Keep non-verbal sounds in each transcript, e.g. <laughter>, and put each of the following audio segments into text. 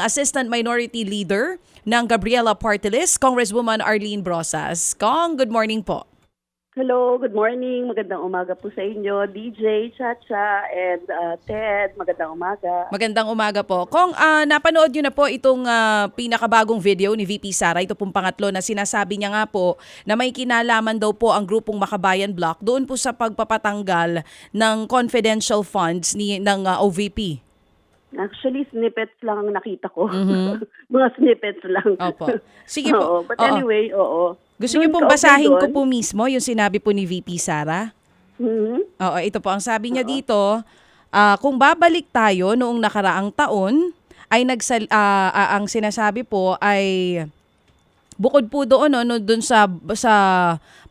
Assistant Minority Leader ng Gabriela Party List, Congresswoman Arlene Brosas. Kong, good morning po. Hello, good morning. Magandang umaga po sa inyo, DJ, Chacha, and uh, Ted. Magandang umaga. Magandang umaga po. Kong, ah, napanood nyo na po itong ah, pinakabagong video ni VP Sara. Ito pong pangatlo na sinasabi niya nga po na may kinalaman daw po ang grupong Makabayan Block doon po sa pagpapatanggal ng confidential funds ni, ng ah, OVP. Actually, snippets lang ang nakita ko. Mhm. <laughs> Mga snippets lang. Opo. Sige po. Oo, but Oo. anyway, oo. Gusto niyo pong basahin ko po mismo yung sinabi po ni VP Sara? Mhm. Oo, ito po ang sabi niya dito, ah, kung babalik tayo noong nakaraang taon ay nagsal ah, ah, ang sinasabi po ay bukod po doon no, no doon sa sa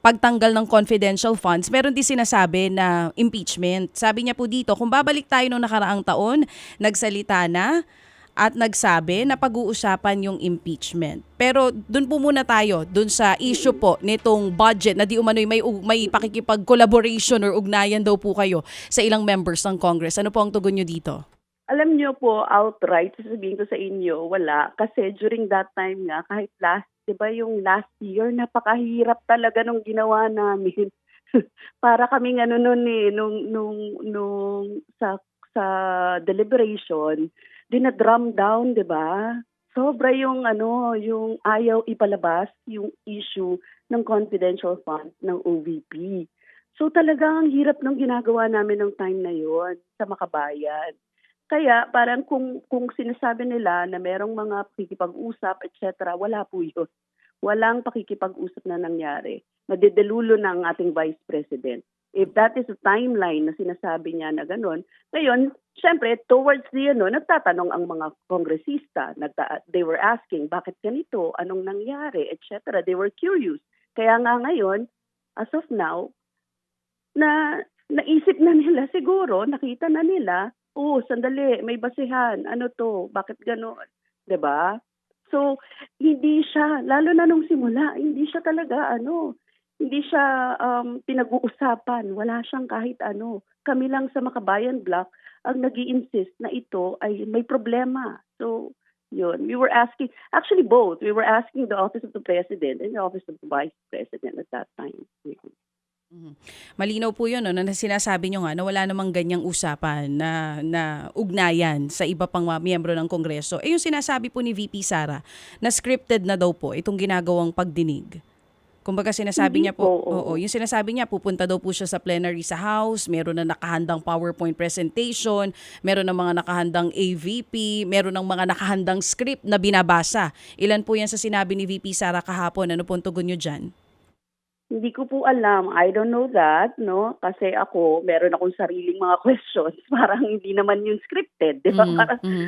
pagtanggal ng confidential funds, meron din sinasabi na impeachment. Sabi niya po dito, kung babalik tayo noong nakaraang taon, nagsalita na at nagsabi na pag-uusapan yung impeachment. Pero doon po muna tayo, doon sa issue po nitong budget na di umano'y may, may pakikipag-collaboration or ugnayan daw po kayo sa ilang members ng Congress. Ano po ang tugon nyo dito? Alam niyo po, outright, sasabihin ko sa inyo, wala. Kasi during that time nga, kahit last, di ba yung last year, napakahirap talaga nung ginawa namin. <laughs> Para kaming ano nun eh, nung, nung, nung sa, sa deliberation, dinadrum down, di ba? Sobra yung ano, yung ayaw ipalabas yung issue ng confidential funds ng OVP. So talagang ang hirap ng ginagawa namin ng time na yon sa makabayan. Kaya parang kung kung sinasabi nila na merong mga pakikipag-usap, etc., wala po yun. Walang pakikipag-usap na nangyari. Nadidelulo na ang ating Vice President. If that is a timeline na sinasabi niya na gano'n, ngayon, syempre, towards the, ano, nagtatanong ang mga kongresista. Nagta- they were asking, bakit ganito? Anong nangyari? Etc. They were curious. Kaya nga ngayon, as of now, na naisip na nila siguro, nakita na nila, oh, sandali, may basihan, ano to, bakit gano'n? ba? So, hindi siya, lalo na nung simula, hindi siya talaga, ano, hindi siya um, pinag-uusapan, wala siyang kahit ano. Kami lang sa Makabayan Block ang nag insist na ito ay may problema. So, yun. We were asking, actually both, we were asking the Office of the President and the Office of the Vice President at that time. Mhm. Malinaw po yun, no, na sinasabi nyo nga na wala namang ganyang usapan na, na ugnayan sa iba pang mga miyembro ng Kongreso. Eh yung sinasabi po ni VP Sara na scripted na daw po itong ginagawang pagdinig. Kumbaga sinasabi Hindi niya po, po, oo. oo, yung sinasabi niya pupunta daw po siya sa plenary sa House, meron na nakahandang PowerPoint presentation, meron ng mga nakahandang AVP, meron ng mga nakahandang script na binabasa. Ilan po yan sa sinabi ni VP Sara kahapon? Ano po tugon nyo dyan? Hindi ko po alam. I don't know that, no? Kasi ako, meron akong sariling mga <laughs> questions. Parang hindi naman yun scripted, di ba? Mhm, Parang mhm.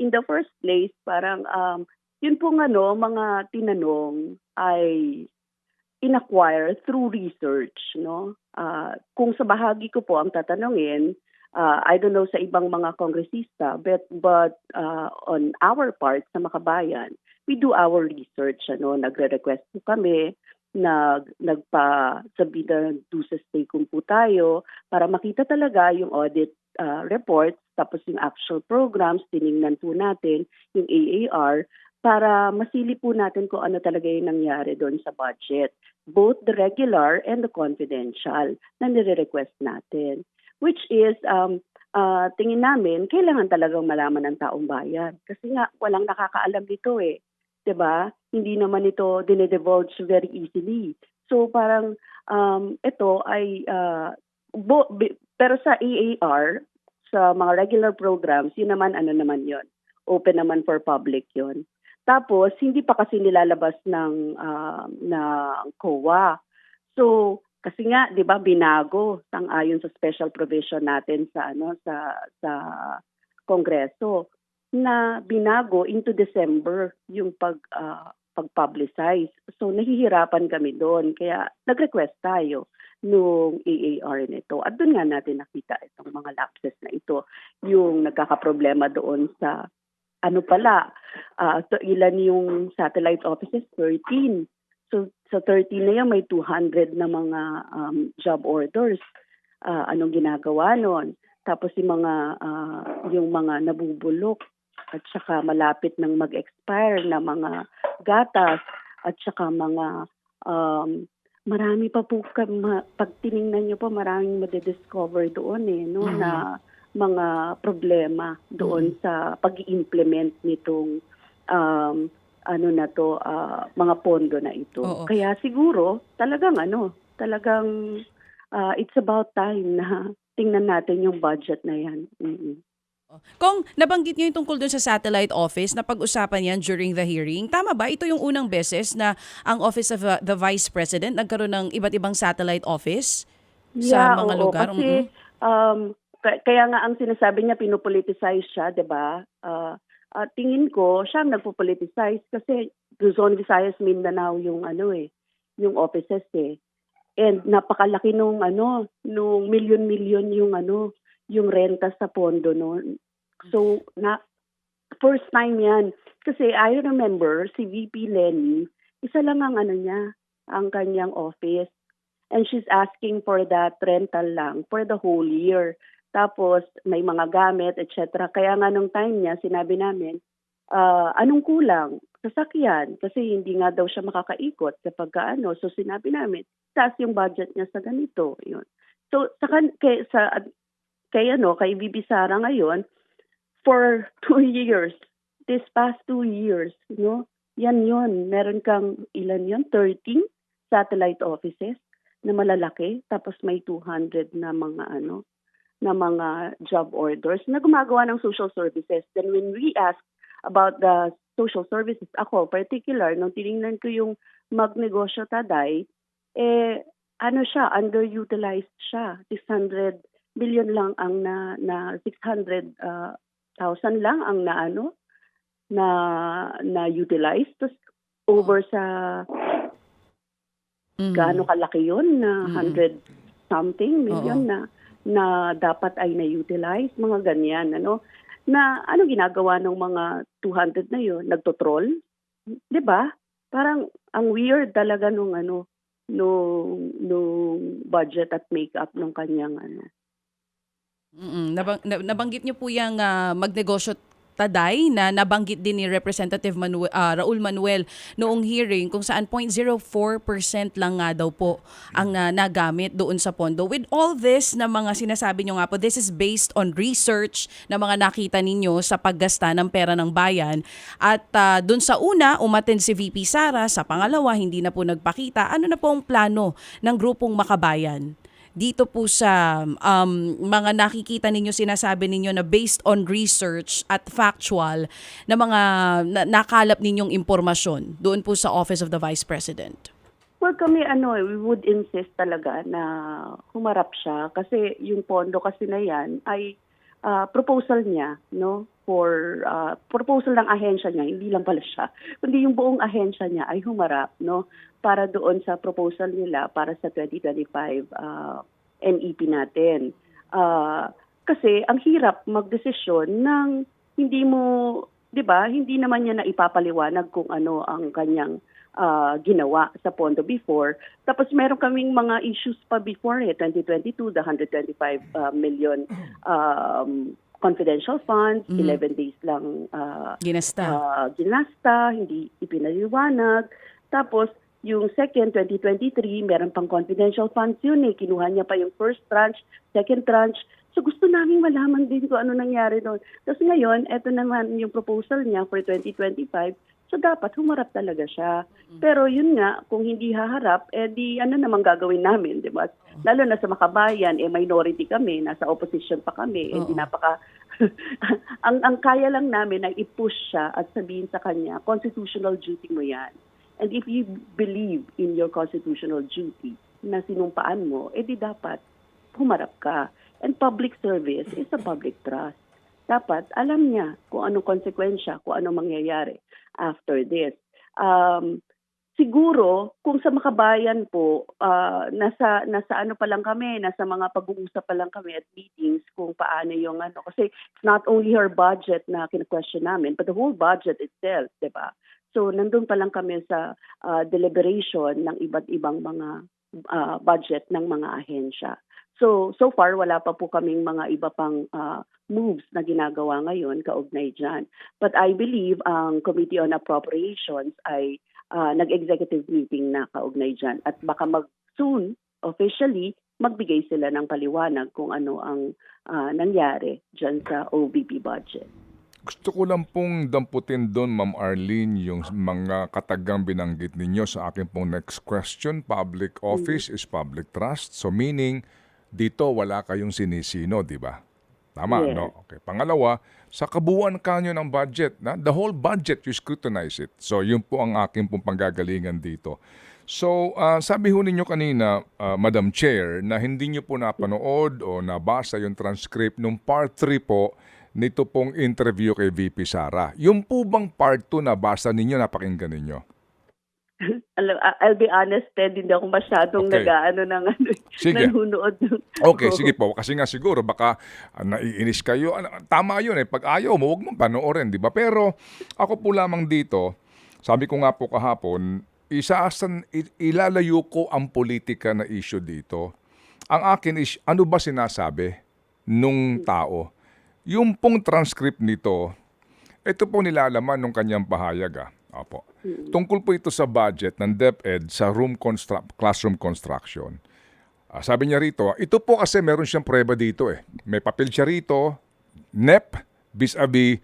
in the first place, parang um, yun pong ano, mga tinanong ay inacquire through research, no? Ah, kung sa bahagi ko po ang tatanungin, ah, I don't know sa ibang mga kongresista, but but ah, on our part sa Makabayan, we do our research, ano, nagre-request po kami nag nagpa sabi na do sa kung po tayo para makita talaga yung audit ah, reports tapos yung actual programs tiningnan po natin yung AAR para masili po natin kung ano talaga yung nangyari doon sa budget both the regular and the confidential na nire-request natin. Which is um ah, tingin namin kailangan talagang malaman ng taong bayan. Kasi nga walang nakakaalam nito eh 'di ba? Hindi naman ito dinedivulge very easily. So parang um ito ay ah, bo- bi- pero sa AAR sa mga regular programs, yun naman ano naman yon Open naman for public yon Tapos hindi pa kasi nilalabas ng ah, ng COA. So kasi nga 'di ba binago sang-ayon sa special provision natin sa ano sa sa Kongreso na binago into December yung pag ah, pag-publicize. So nahihirapan kami doon kaya nag-request tayo nung AAR nito. At doon nga natin nakita itong mga lapses na ito, yung nagkakaproblema doon sa ano pala, ah, so ilan yung satellite offices? 13. So sa 13 na yan, may 200 na mga um, job orders. Ah, anong ginagawa noon? Tapos yung mga ah, yung mga nabubulok at saka malapit ng mag-expire na mga gatas at saka mga um, marami pa po ka, ma, pag tiningnan niyo po maraming madidiscover doon eh no Mhm. na mga problema doon sa pag-implement nitong um, ano na to ah, mga pondo na ito. Oo. Kaya siguro talagang ano, talagang ah, it's about time na tingnan natin yung budget na yan. Mm-mm. Kung nabanggit niyo yung tungkol dun sa satellite office na pag-usapan yan during the hearing, tama ba? Ito yung unang beses na ang Office of uh, the Vice President nagkaroon ng iba't ibang satellite office sa mga oo, lugar. Kasi Mhm. um, ka- kaya nga ang sinasabi niya pinopoliticize siya, 'di ba? Ah, ah, tingin ko siya ang nagpo-politicize kasi Luzon, Visayas, Mindanao yung ano eh, yung offices eh. And napakalaki nung ano, nung milyon-milyon yung ano, yung renta sa pondo noon. So na first time 'yan. Kasi I remember si VP Lenny, isa lang ang ano niya, ang kanyang office. And she's asking for that rental lang for the whole year. Tapos may mga gamit, etc. Kaya nga nung time niya, sinabi namin, ah, anong kulang? Sasakyan. Kasi hindi nga daw siya makakaikot sa pagkaano. So sinabi namin, taas yung budget niya sa ganito. Yun. So sa, kay, sa kay ano, kay Bibi Sara ngayon, for <laughs> two years, this past two years, no, yan yun. Meron kang ilan yun? 13 satellite offices na malalaki. Tapos may 200 na mga ano, na mga job orders na gumagawa ng social services. Then when we ask about the social services, ako particular, nung tinignan ko yung magnegosyo taday, eh, ano siya, underutilized siya. 600 billion lang ang na, na 600 uh, thousand lang ang na ano, na na utilize Tapos over sa Mhm. gaano kalaki yun na Mm. 100 something million na na dapat ay na-utilize, mga ganyan, ano. Na ano ginagawa ng mga 200 na yun? Nagtotroll? 'Di ba? Parang ang weird talaga nung ano, nung, nung budget at makeup ng kanyang ano. Mm-mm. Nabang, na- nabanggit niyo po yung ah, magnegosyo taday na nabanggit din ni Representative Manuel, ah, Raul Manuel noong hearing kung saan 0.04% lang nga daw po ang ah, nagamit doon sa pondo. With all this na mga sinasabi niyo nga po, this is based on research na mga nakita ninyo sa paggasta ng pera ng bayan. At ah, doon sa una, umaten si VP Sara. Sa pangalawa, hindi na po nagpakita. Ano na po ang plano ng grupong makabayan? Dito po sa um, mga nakikita ninyo, sinasabi ninyo na based on research at factual na mga na, nakalap ninyong impormasyon doon po sa Office of the Vice President? Well, kami ano, eh, we would insist talaga na humarap siya kasi yung pondo kasi na yan ay ah, proposal niya, no? For ah, proposal ng ahensya niya, hindi lang pala siya, kundi yung buong ahensya niya ay humarap, no? Para doon sa proposal nila para sa 2025 ah, NEP natin. Ah, kasi ang hirap magdesisyon ng hindi mo, 'di ba? Hindi naman niya na ipapaliwanag kung ano ang kanyang ah, ginawa sa pondo before. Tapos meron kaming mga issues pa before eh, 2022, the 125 ah, million um, confidential funds, Mhm. 11 days lang ah, Ginasta. ah, ginasta, hindi ipinaliwanag. Tapos, yung second, 2023, meron pang confidential funds yun eh. Kinuha niya pa yung first tranche, second tranche. So gusto namin malaman din kung ano nangyari doon. Tapos ngayon, eto naman yung proposal niya for 2025. So dapat humarap talaga siya. Pero yun nga, kung hindi haharap, eh di ano naman gagawin namin, di ba? Lalo na sa makabayan, eh minority kami, nasa opposition pa kami, eh di napaka... <laughs> ang, ang kaya lang namin ay i-push siya at sabihin sa kanya, constitutional duty mo yan. And if you believe in your constitutional duty na sinumpaan mo, eh di dapat humarap ka. And public service is a public trust. Dapat alam niya kung anong konsekwensya, kung anong mangyayari after this. Um, siguro, kung sa makabayan po, ah, nasa, nasa ano pa lang kami, nasa mga pag-uusap pa lang kami at meetings kung paano yung ano. Kasi it's not only her budget na kina-question namin, but the whole budget itself, di ba? So, nandun pa lang kami sa ah, deliberation ng iba't ibang mga ah, budget ng mga ahensya. So, so far, wala pa po kaming mga iba pang ah, moves na ginagawa ngayon kaugnay dyan. But I believe ang Committee on Appropriations ay ah, nag-executive meeting na kaugnay dyan at baka mag soon, officially, magbigay sila ng paliwanag kung ano ang ah, nangyari dyan sa OVP budget. Gusto ko lang pong damputin doon, Ma'am Arlene, yung mga katagang binanggit ninyo sa akin pong next question. Public office is public trust. So meaning, dito wala kayong sinisino, di ba? Tama, Yes. no? Okay. Pangalawa, sa kabuuan kanyo ng budget, na the whole budget, you scrutinize it. So yun po ang akin pong panggagalingan dito. So, ah, sabi ho ninyo kanina, ah, Madam Chair, na hindi nyo po napanood o nabasa yung transcript nung part 3 po nito pong interview kay VP Sara. Yung po bang part 2 nabasa ninyo, napakinggan ninyo? Alam, I- I'll be honest, Ted, hindi ako masyadong Okay. nag-ano ng ano, Sige. nanonood. ng- Okay, <laughs> sige po. Kasi nga siguro baka ah, naiinis kayo. Ano, tama yun eh. Pag ayaw mo, huwag mong panoorin, di ba? Pero ako po lamang dito, sabi ko nga po kahapon, isaasan, ilalayo ko ang politika na issue dito. Ang akin is, ano ba sinasabi nung tao? Yung pong transcript nito, ito po nilalaman nung kanyang pahayag ah. Opo. Tungkol po ito sa budget ng DepEd sa room constru- classroom construction. Ah, sabi niya rito, ito po kasi meron siyang prueba dito eh. May papel siya rito, NEP vis-a-vis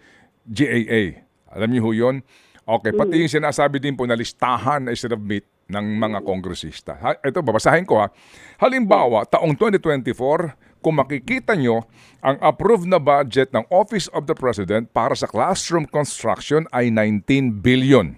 GAA. Alam niyo ho yun? Okay, pati yung sinasabi din po na listahan na isinabmit ng mga kongresista. Ha, ito, babasahin ko ha. Halimbawa, taong 2024, kung makikita nyo, ang approved na budget ng Office of the President para sa classroom construction ay 19 billion.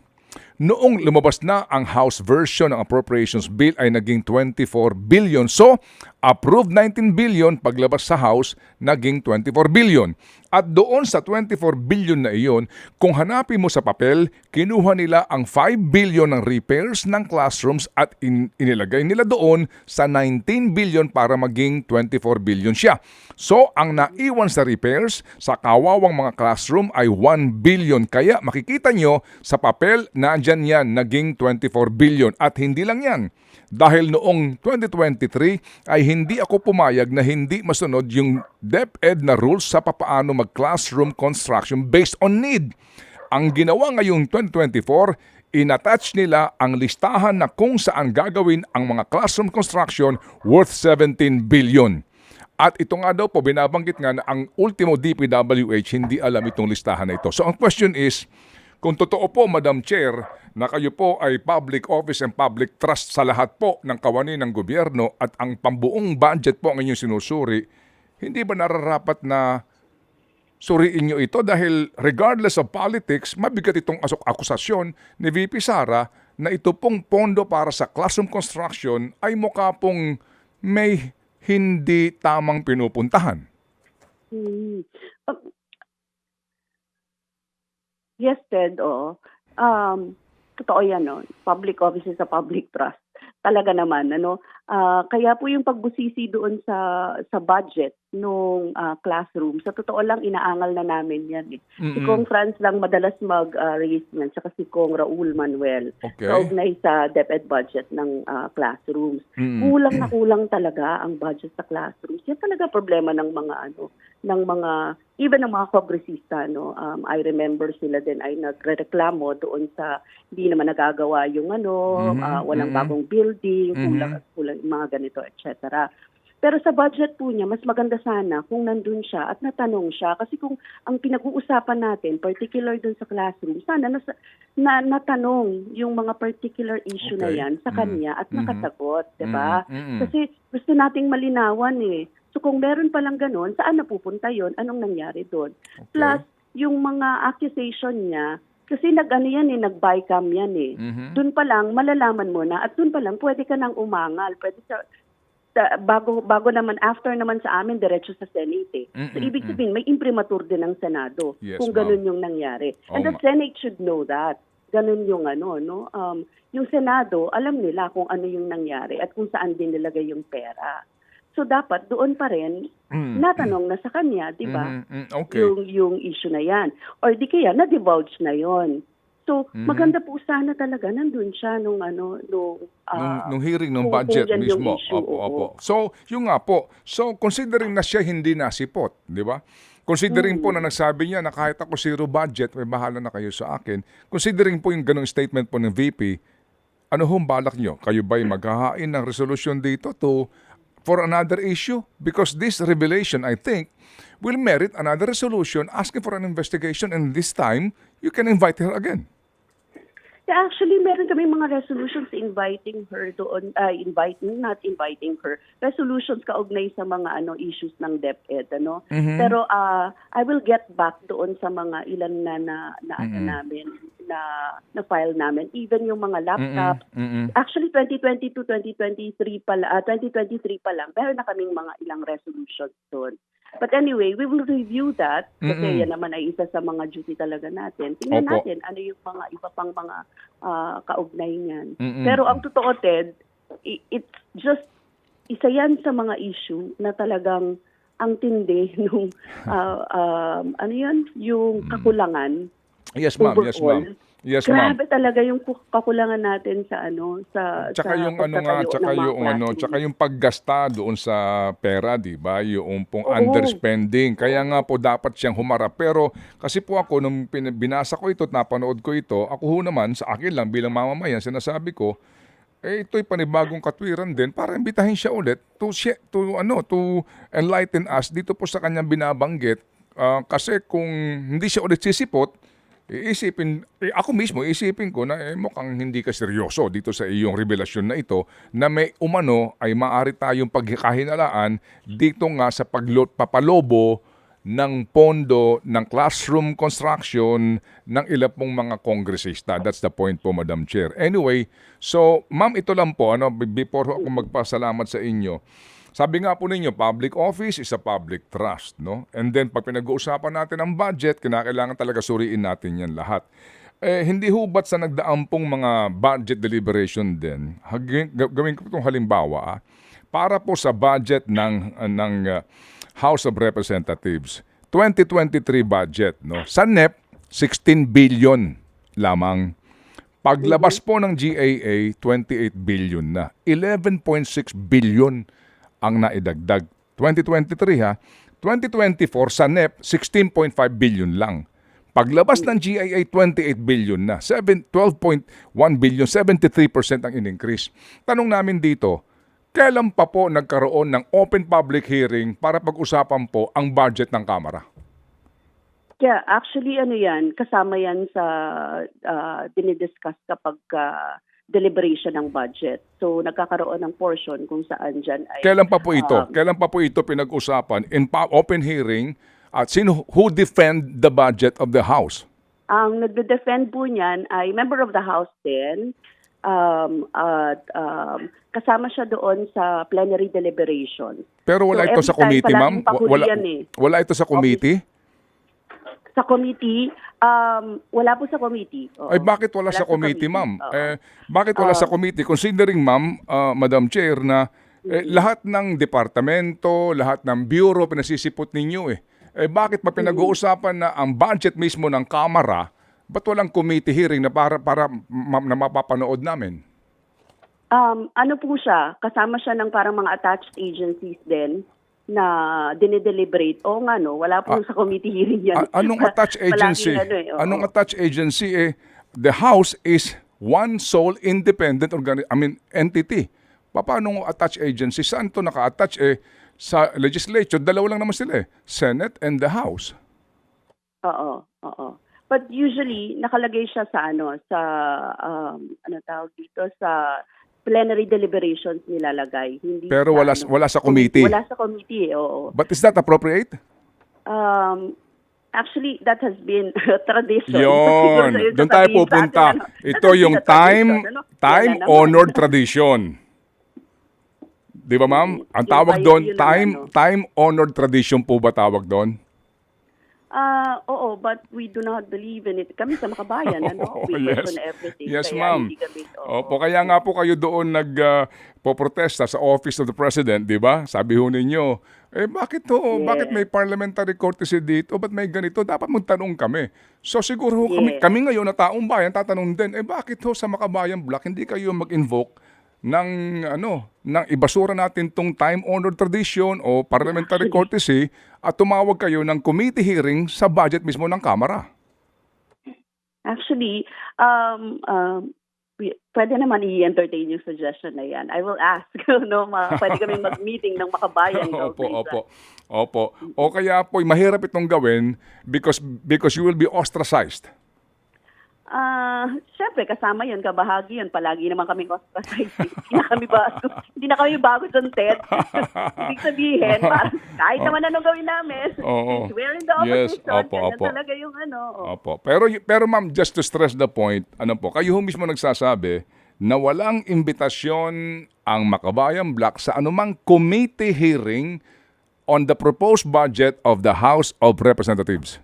Noong lumabas na ang House version ng Appropriations Bill ay naging 24 billion. So, approved 19 billion, paglabas sa House, naging 24 billion. At doon sa 24 billion na iyon, kung hanapin mo sa papel, kinuha nila ang 5 billion ng repairs ng classrooms at in- inilagay nila doon sa 19 billion para maging 24 billion siya. So, ang naiwan sa repairs sa kawawang mga classroom ay 1 billion. Kaya makikita nyo sa papel, nandyan yan, naging 24 billion. At hindi lang yan. Dahil noong 2023 ay hindi ako pumayag na hindi masunod yung DepEd na rules sa papaano mag-classroom construction based on need. Ang ginawa ngayong 2024, inattach nila ang listahan na kung saan gagawin ang mga classroom construction worth 17 billion. At ito nga daw po, binabanggit nga na ang ultimo DPWH hindi alam itong listahan na ito. So ang question is, kung totoo po, Madam Chair, na kayo po ay public office and public trust sa lahat po ng kawani ng gobyerno at ang pambuong budget po ang inyong sinusuri, hindi ba nararapat na suriin nyo ito dahil regardless of politics, mabigat itong asok akusasyon ni VP Sara na ito pong pondo para sa classroom construction ay mukha pong may hindi tamang pinupuntahan. Hmm. Yes, Ted, oo. Um, totoo yan, no? Public office is a public trust. Talaga naman, ano? Ah, kaya po yung pagbusisi doon sa sa budget nung ah, classroom, sa totoo lang, inaangal na namin yan. Eh. Si. Kong Franz lang madalas mag-raise niyan, saka si Kong Raul Manuel. Okay. Kaugnay sa DepEd budget ng ah, classrooms. Mm-mm. Kulang na kulang talaga ang budget sa classrooms. Yan talaga problema ng mga ano, ng mga even ng mga kongresista no. Um, I remember sila din ay nagrereklamo doon sa hindi naman nagagawa yung ano, Mhm, ah, walang mhm. bagong building, kulang kulang yung mga ganito, etc. Pero sa budget po niya, mas maganda sana kung nandun siya at natanong siya. Kasi kung ang pinag-uusapan natin, particular dun sa classroom, sana nasa, na, natanong yung mga particular issue na Okay. yan sa Mhm. kanya at Mhm. nakasagot, di ba? Mm-mm. Kasi gusto nating malinawan eh. So kung meron palang ganun, saan napupunta yon? Anong nangyari doon? Okay. Plus, yung mga accusation niya, kasi nag-ano yan eh, nag-bycam yan eh. Mhm. Doon pa lang, malalaman mo na at doon pa lang, pwede ka nang umangal. Pwede sa, sa- bago, bago naman, after naman sa amin, diretso sa Senate eh. So, Mm-mm, ibig sabihin, may imprimatur din ng Senado Yes, kung ganun yung nangyari. And Oo the. Senate should know that. Ganun yung ano, no? Um, yung Senado, alam nila kung ano yung nangyari at kung saan din nilagay yung pera. So, dapat doon pa rin, Mm. natanong na sa kanya, di ba? Mhm, mm, Okay. yung yung issue na yan. Or di kaya na-divulge na yon. So, Mhm. maganda po sana talaga nandun siya nung ano, nung, nung, ah, nung hearing ng budget mismo. issue, Opo, oo. opo. So, yung nga po. So, considering na siya hindi nasipot, di ba? Considering po na Mm. nagsabi niya na kahit ako zero budget, may bahala na kayo sa akin. Considering po yung ganong statement po ng VP, ano hong balak nyo? Kayo ba'y maghahain ng resolution dito to for another issue? Because this revelation, I think, will merit another resolution asking for an investigation and this time, you can invite her again. Actually, meron kami mga resolutions inviting her doon, uh, inviting, not inviting her, resolutions kaugnay sa mga ano issues ng DepEd, ano. Mhm. Pero uh, I will get back doon sa mga ilan na na, na Mhm. namin, na na file namin, even yung mga laptop. Mm-mm. Actually, 2022, 2023 pa, ah, 2023 pa lang, meron na kaming mga ilang resolutions doon. But anyway, we will review that kasi Mm-mm. yan naman ay isa sa mga duty talaga natin. Tingnan Opo. natin ano yung mga iba pang mga ah, kaugnay niyan. Mm-mm. Pero ang totoo, Ted, it's just isa yan sa mga issue na talagang ang tindi <laughs> nung <laughs> ah, um, ano yan, yung kakulangan Yes, ma'am. Yes, ma'am. Yes, ma'am. Grabe talaga yung ku- kakulangan natin sa ano sa Tsaka sa yung ano nga, tsaka yung ano, tsaka yung paggasta doon sa pera, 'di ba? Yung pong Oo. underspending. Kaya nga po dapat siyang humarap. Pero kasi po ako nung pin- binasa ko ito at napanood ko ito, ako ho naman sa akin lang bilang mamamayan sinasabi ko, eh ito'y panibagong katwiran din para imbitahin siya ulit to shi- to ano to enlighten us dito po sa kanyang binabanggit Ah, kasi kung hindi siya ulit sisipot Iisipin, eh, ako mismo, iisipin ko na eh, mukhang hindi ka seryoso dito sa iyong revelasyon na ito na may umano ay maaari tayong pagkahinalaan dito nga sa paglot, papalobo ng pondo ng classroom construction ng ilang pong mga kongresista. That's the point po, Madam Chair. Anyway, so ma'am, ito lang po, ano, before ako magpasalamat sa inyo, sabi nga po ninyo, public office is a public trust, no? And then pag pinag-uusapan natin ang budget, kinakailangan talaga suriin natin yan lahat. Eh, hindi hubat sa nagdaang pong mga budget deliberation din, gawin ko itong halimbawa, ah, para po sa budget ng, ah, ng ah, House of Representatives, 2023 budget, no? Sa NEP, 16 billion lamang. Paglabas po ng GAA, 28 billion na. 11.6 billion ang naidagdag. 2023 ha. 2024 sa NEP, 16.5 billion lang. Paglabas ng GIA, 28 billion na. 7, 12.1 billion, 73% ang in-increase. Tanong namin dito, kailan pa po nagkaroon ng open public hearing para pag-usapan po ang budget ng Kamara? Yeah, actually ano yan, kasama yan sa uh, dinidiscuss kapag ah, deliberation ng budget. So nagkakaroon ng portion kung saan dyan ay Kailan pa po ito? um, Kailan pa po ito pinag-usapan in pa- open hearing at sino who defend the budget of the House? Ang nagde-defend po niyan ay member of the House din. Um, at um, kasama siya doon sa plenary deliberation. Pero wala So, ito sa committee, ma'am? Wala, eh. wala ito sa committee? Sa committee, um, wala po sa committee. Oo. Ay bakit wala, sa committee, ma'am? Eh, bakit wala sa committee? Considering, ma'am, ah, Madam Chair, na eh, lahat ng departamento, lahat ng bureau, pinasisipot ninyo eh. Eh bakit pa pinag-uusapan na ang budget mismo ng Kamara, ba't walang committee hearing na para, para ma- na mapapanood namin? Um, ano po siya, kasama siya ng parang mga attached agencies din na dinideliberate. Oo nga no, wala po sa committee hearing yan. A- anong <laughs> attached agency? ano eh, oo. anong attached agency eh the house is one sole independent organi- I mean entity. Pa- Paano attached agency? Saan to naka-attach eh sa legislature? Dalawa lang naman sila eh. Senate and the House. Oo, oo. But usually nakalagay siya sa ano sa um, ano tawag dito sa plenary deliberations nilalagay. Hindi Pero sa, wala ano, wala sa committee. Wala sa committee, eh, oo. But is that appropriate? Um, actually, that has been <laughs> tradition. <laughs> Siguro doon tayo pupunta. atin, ano, Ito yung time ano? Yan time na <laughs> naman. honored tradition. 'Di ba ma'am? Ang tawag doon yun time ano. time honored tradition po ba tawag doon? Ah, oo, but we do not believe in it. Kami sa Makabayan, <laughs> ano? We yes. question everything. Yes, kaya ma'am. hindi kami, oo. Opo, kaya nga po kayo doon nag ah, poprotesta sa Office of the President, di ba? Sabi ho ninyo, eh bakit to? Yes. Bakit may parliamentary courtesy dito? Ba't may ganito? Dapat magtanong kami. So siguro ho kami, Yes. kami ngayon na taong bayan, tatanong din, eh bakit ho sa Makabayan Block hindi kayo mag-invoke ng ano, ng ibasura natin tong time-honored tradition o parliamentary courtesy at tumawag kayo ng committee hearing sa budget mismo ng Kamara. Actually, um, um, we- pwede naman i-entertain yung suggestion na yan. I will ask, <laughs> no, ma, pwede kami mag-meeting ng Makabayan. <laughs> opo, opo. Opo. O kaya po, mahirap itong gawin because because you will be ostracized. Ah, syempre kasama 'yun, kabahagi 'yun. Palagi naman kami ostracized. hindi na kami bago. <laughs> hindi na kami bago doon, Ted. <laughs> Ibig sabihin, parang kahit naman anong gawin namin, Oo. <laughs> we're in the Yes, opposition. opo, ganyan opo. talaga yung ano. oh. Opo. Pero pero ma'am, just to stress the point, ano po, kayo mismo nagsasabi na walang imbitasyon ang Makabayan Black sa anumang committee hearing on the proposed budget of the House of Representatives.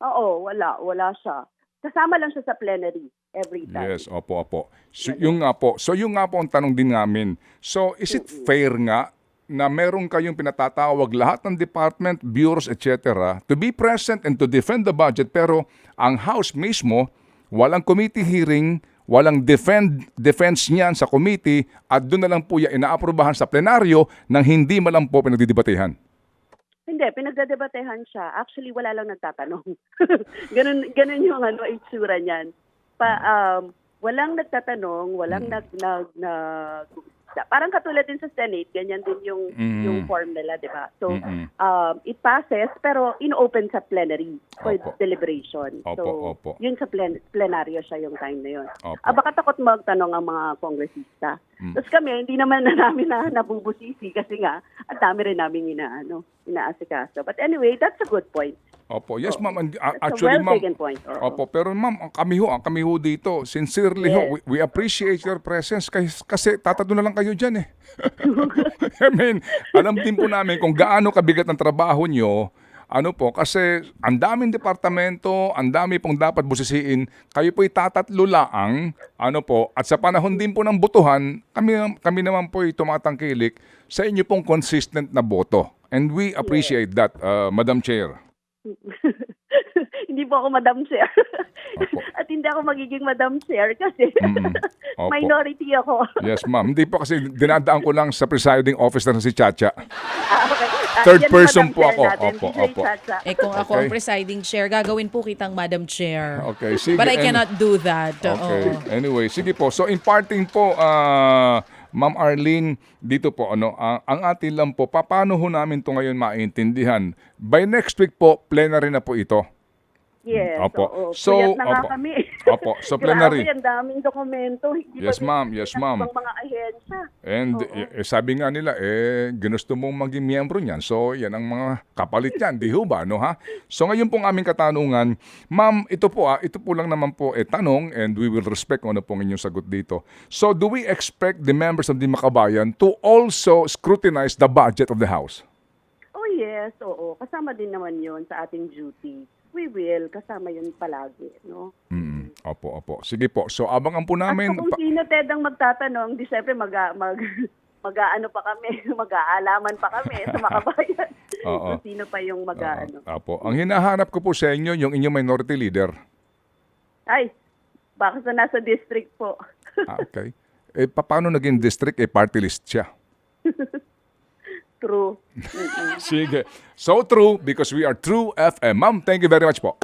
Oo, wala, wala siya. Kasama lang siya sa plenary every time. Yes, opo, opo. So, yung nga po, so yung nga po ang tanong din namin. So, is it fair nga na meron kayong pinatatawag lahat ng department, bureaus, etc. to be present and to defend the budget pero ang House mismo, walang committee hearing, walang defend, defense niyan sa committee at doon na lang po yan inaaprubahan sa plenaryo nang hindi man lang po pinagdidebatehan. Hindi, pinagdedebatehan siya. Actually, wala lang nagtatanong. <laughs> ganun, ganun yung ano, itsura niyan. Pa, um, walang nagtatanong, walang nag, nag, nag, parang katulad din sa Senate, ganyan din yung, Mm. yung form nila, di ba? So, um, it passes, pero in-open sa plenary for Opo. deliberation. Opo, so, opo. yun sa plen- plenaryo siya yung time na yun. Opo. Ah, baka takot magtanong ang mga kongresista. Mm. Tapos kami, hindi naman na namin na nabubusisi kasi nga, ang dami rin namin inaano, inaasikaso. But anyway, that's a good point. Opo, yes Oo. ma'am. And, uh, That's actually a ma'am, well-taken point. Oo. Opo, pero ma'am, ang kami ho, ang kami ho dito, sincerely ho, Yes. we, we appreciate your presence kasi, kasi tatado na lang kayo dyan eh. <laughs> <laughs> I mean, alam din po namin kung gaano kabigat ang trabaho nyo, ano po, kasi ang daming departamento, ang dami pong dapat busisiin, kayo po'y tatatlo laang, ano po, at sa panahon din po ng botohan, kami, kami naman po'y tumatangkilik sa inyo pong consistent na boto. And we appreciate that, uh, Madam Chair. <laughs> hindi po ako Madam Chair. <laughs> At hindi ako magiging Madam Chair kasi. <laughs> Opo. minority ako. Yes, ma'am. Hindi po kasi dinadaan ko lang sa presiding officer na si Chacha. Ah, okay. Ah, Third yan person Madam po Chair ako. natin, Opo, DJ opo. Chacha. Eh kung ako Okay. ang presiding chair, gagawin po kitang Madam Chair. Okay, sige. But I and- cannot do that. Okay. Oo. Anyway, sige po. So imparting po, ah, Ma'am Arlene, dito po, ano, ang, ang atin lang po, pa- paano ho namin to ngayon maintindihan? By next week po, plenary na po ito. Yes, Opo. oo. So, Puyat na nga opo. kami. Opo. So, <laughs> plenary. Grabe, ang daming dokumento. Hindi Yes, ma'am. Yes, ma'am. ibang mga ahensya. And Oo. eh, sabi nga nila, eh, ginusto mong maging miyembro niyan. So, yan ang mga kapalit niyan. Di ho ba, no ha? So, ngayon pong aming katanungan, ma'am, ito po ah, ito po lang naman po eh, tanong and we will respect kung ano pong inyong sagot dito. So, do we expect the members of the Makabayan to also scrutinize the budget of the House? Oh yes, oo. Kasama din naman yon sa ating duty. We will, kasama yun palagi. No? Mm, opo, opo. Sige po. So, abangan po At namin. kung pa- sino Ted ang magtatanong, di syempre mag, mag, <laughs> mag-aano pa kami, <laughs> mag-aalaman pa kami sa makabayan. <laughs> Oo. kung sino pa yung mag-aano. Opo. Ang hinahanap ko po sa inyo, yung inyong minority leader. Ay, baka sa nasa district po. Ah, okay. Eh, pa- paano naging district? Eh, party list siya. True. <laughs> Sige. So true because we are True FM. Ma'am, thank you very much po.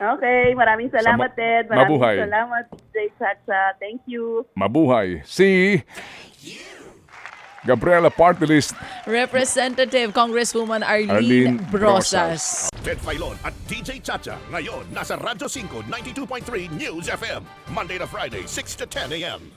Okay, maraming salamat, Sa ma- Ted. Maraming mabuhay. salamat, Jay Chacha. Thank you. Mabuhay. Si Gabriela Party List Representative Congresswoman Arlene, Arlene Brosas. Ted Filon at DJ Chacha. Ngayon, nasa Radyo 5, 92.3 News FM. Monday to Friday, 6 to 10 a.m.